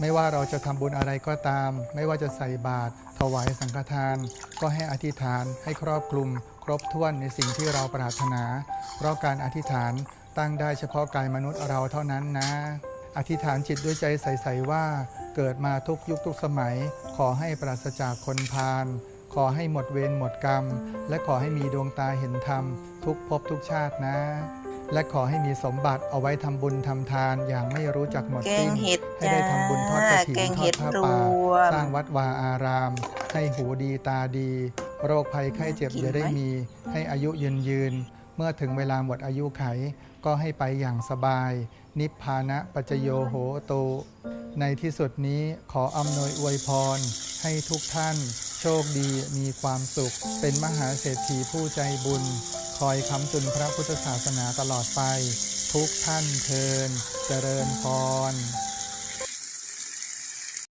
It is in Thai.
ไม่ว่าเราจะทำบุญอะไรก็ตาม ไม่ว่าจะใส่บาตรถวายสังฆทาน ก็ให้อธิษฐานให้ครอบคลุม ครบถ้วนในสิ่งที่เราปรารถนา เพราะการอธิษฐานตั้งได้เฉพาะกายมนุษย์เราเท่านั้นนะ อธิษฐานจิตด้วยใจใสๆว่า เกิดมาทุกยุคทุกสมัย ขอให้ปราศจากคนพาลขอให้หมดเวรหมดกรรม และขอให้มีดวงตาเห็นธรรม ทุกภพทุกชาตินะ และขอให้มีสมบัติเอาไว้ทำบุญทำทานอย่างไม่รู้จักหมดแกสิ้งนเห็ดให้จ้าได้ทำบุญทอดกระถินแกงทอเห็ดดผ้ารป่าวมสร้างวัดวาอาราม ให้หูดีตาดี โรคภัยไข้เจ็บกินอย่าได้ไหมมี ให้อายุยืนยืน เมื่อถึงเวลาหมดอายุไข ก็ให้ไปอย่างสบาย นิพพานะปัจจโยโหโต ในที่สุดนี้ขออำนวยอวยพร ให้ทุกท่าน โชคดีมีความสุข เป็นมหาเศรษฐีผู้ใจบุญ คอยค้ำจุนพระพุทธศาสนาตลอดไป ทุกท่านเทินเจริญพร